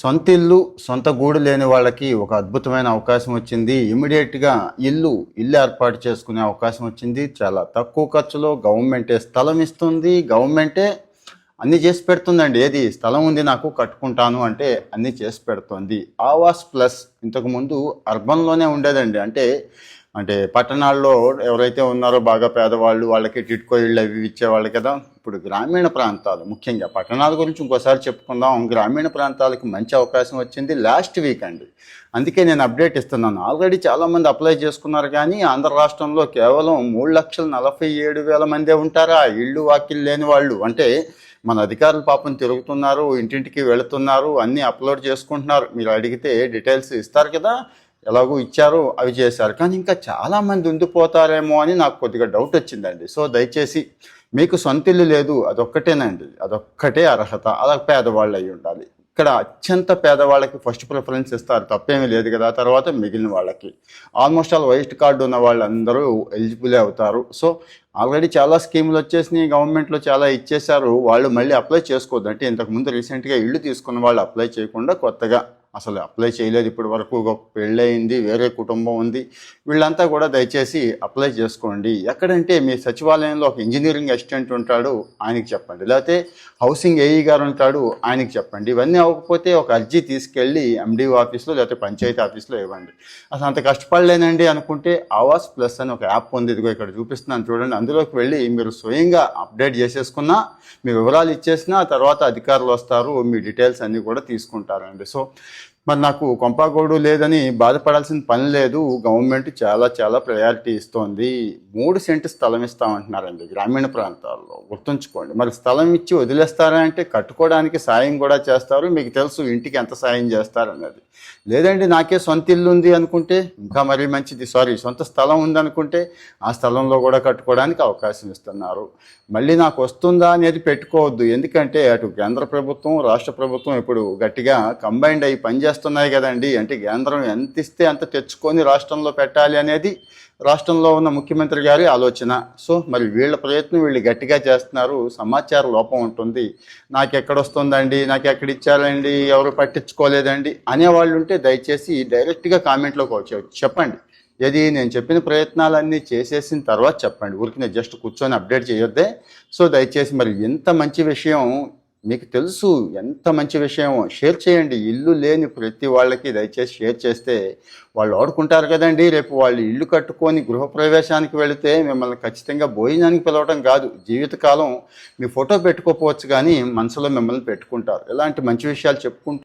సొంత ఇల్లు సొంత గూడు లేని వాళ్ళకి ఒక అద్భుతమైన అవకాశం వచ్చింది. ఇమీడియట్గా ఇల్లు ఇల్లు ఏర్పాటు చేసుకునే అవకాశం వచ్చింది. చాలా తక్కువ ఖర్చులో గవర్నమెంటే స్థలం ఇస్తుంది. గవర్నమెంటే అన్ని చేసి పెడుతుందండి. ఏది? స్థలం ఉంది నాకు కట్టుకుంటాను అంటే అన్ని చేసి పెడుతుంది. ఆవాస్ ప్లస్ ఇంతకుముందు అర్బన్లోనే ఉండేదండి. అంటే అంటే పట్టణాల్లో ఎవరైతే ఉన్నారో బాగా పేదవాళ్ళు వాళ్ళకి టిట్కో ఇళ్ళు అవి ఇచ్చేవాళ్ళు కదా. ఇప్పుడు గ్రామీణ ప్రాంతాలు ముఖ్యంగా పట్టణాల గురించి ఇంకోసారి చెప్పుకుందాం. గ్రామీణ ప్రాంతాలకు మంచి అవకాశం వచ్చింది లాస్ట్ వీక్ అండి. అందుకే నేను అప్డేట్ ఇస్తున్నాను. ఆల్రెడీ చాలామంది అప్లై చేసుకున్నారు కానీ ఆంధ్ర రాష్ట్రంలో కేవలం మూడు లక్షల నలభై ఏడు వేల మందే ఉంటారా? ఇళ్ళు వాకిళ్ళు లేని వాళ్ళు. అంటే మన అధికారులు పాపం తిరుగుతున్నారు ఇంటింటికి వెళుతున్నారు అన్నీ అప్లోడ్ చేసుకుంటున్నారు. మీరు అడిగితే డీటెయిల్స్ ఇస్తారు కదా? ఎలాగో ఇచ్చారు అవి చేశారు. కానీ ఇంకా చాలామంది ఉండిపోతారేమో అని నాకు కొద్దిగా డౌట్ వచ్చిందండి. సో దయచేసి మీకు సొంత ఇల్లు లేదు అదొక్కటేనండి. అదొక్కటే అర్హత. అలా పేదవాళ్ళు అయి ఉండాలి. ఇక్కడ అత్యంత పేదవాళ్ళకి ఫస్ట్ ప్రిఫరెన్స్ ఇస్తారు. తప్పేమీ లేదు కదా తర్వాత మిగిలిన వాళ్ళకి. ఆల్మోస్ట్ ఆల్ వైట్ కార్డు ఉన్న వాళ్ళందరూ ఎలిజిబుల్ అవుతారు. సో ఆల్రెడీ చాలా స్కీములు వచ్చేసినాయి. గవర్నమెంట్లో చాలా ఇచ్చేశారు. వాళ్ళు మళ్ళీ అప్లై చేసుకోవద్దు అంటే ఇంతకుముందు రీసెంట్గా ఇల్లు తీసుకున్న వాళ్ళు అప్లై చేయకుండా కొత్తగా అసలు అప్లై చేయలేదు ఇప్పటి వరకు. ఒక పెళ్ళయింది వేరే కుటుంబం ఉంది. వీళ్ళంతా కూడా దయచేసి అప్లై చేసుకోండి. ఎక్కడంటే మీ సచివాలయంలో ఒక ఇంజనీరింగ్ అసిస్టెంట్ ఉంటాడు ఆయనకి చెప్పండి. లేకపోతే హౌసింగ్ ఏఈ గారు ఉంటాడు ఆయనకి చెప్పండి. ఇవన్నీ అవ్వకపోతే ఒక అర్జీ తీసుకెళ్ళి ఎండిఓ ఆఫీస్లో లేకపోతే పంచాయతీ ఆఫీస్లో ఇవ్వండి. అసలు అంత కష్టపడలేనండి అనుకుంటే ఆవాస్ ప్లస్ అని ఒక యాప్ ఉంది. ఇదిగో ఇక్కడ చూపిస్తున్నాను చూడండి. అందులోకి వెళ్ళి మీరు స్వయంగా అప్డేట్ చేసేసుకున్నా మీ వివరాలు ఇచ్చేసిన తర్వాత అధికారులు వస్తారు మీ డీటెయిల్స్ అన్నీ కూడా తీసుకుంటారండి. సో మరి నాకు కొంపాగోడు లేదని బాధపడాల్సిన పని లేదు. గవర్నమెంట్ చాలా చాలా ప్రయారిటీ ఇస్తోంది. మూడు సెంటు స్థలం ఇస్తామంటున్నారండి గ్రామీణ ప్రాంతాల్లో. గుర్తుంచుకోండి. మరి స్థలం ఇచ్చి వదిలేస్తారా అంటే కట్టుకోవడానికి సాయం కూడా చేస్తారు. మీకు తెలుసు ఇంటికి ఎంత సాయం చేస్తారన్నది లేదండి నాకే సొంత ఇల్లు ఉంది అనుకుంటే ఇంకా మరీ మంచిది. సారీ సొంత స్థలం ఉంది అనుకుంటే ఆ స్థలంలో కూడా కట్టుకోవడానికి అవకాశం ఇస్తున్నారు. మళ్ళీ నాకు వస్తుందా అనేది పెట్టుకోవద్దు. ఎందుకంటే అటు కేంద్ర ప్రభుత్వం రాష్ట్ర ప్రభుత్వం ఇప్పుడు గట్టిగా కంబైండ్ అయ్యి చేస్తున్నాయి కదండి. అంటే కేంద్రం ఎంత ఇస్తే అంత తెచ్చుకొని రాష్ట్రంలో పెట్టాలి అనేది రాష్ట్రంలో ఉన్న ముఖ్యమంత్రి గారి ఆలోచన. సో మరి వీళ్ళ ప్రయత్నం వీళ్ళు గట్టిగా చేస్తున్నారు. సమాచార లోపం ఉంటుంది. నాకు ఎక్కడ వస్తుందండి నాకు ఎక్కడ ఇచ్చారండి ఎవరు పట్టించుకోలేదండి? అనేవాళ్ళు ఉంటే దయచేసి డైరెక్ట్గా కామెంట్లోకి వచ్చే చెప్పండి. ఏది నేను చెప్పిన ప్రయత్నాలన్నీ చేసేసిన తర్వాత చెప్పండి. ఊరికి నేను జస్ట్ కూర్చొని అప్డేట్ చేయొద్దే. సో దయచేసి మరి ఎంత మంచి విషయం మీకు తెలుసు ఎంత మంచి విషయం షేర్ చేయండి. ఇల్లు లేని ప్రతి వాళ్ళకి దయచేసి షేర్ చేస్తే వాళ్ళు ఆడుకుంటారు కదండి. రేపు వాళ్ళు ఇల్లు కట్టుకొని గృహప్రవేశానికి వెళితే మిమ్మల్ని ఖచ్చితంగా భోజనానికి పిలవడం కాదు. జీవితకాలం మీ ఫోటో పెట్టుకోకపోవచ్చు కానీ మనసులో మిమ్మల్ని పెట్టుకుంటారు. ఇలాంటి మంచి విషయాలు చెప్పుకుంటూ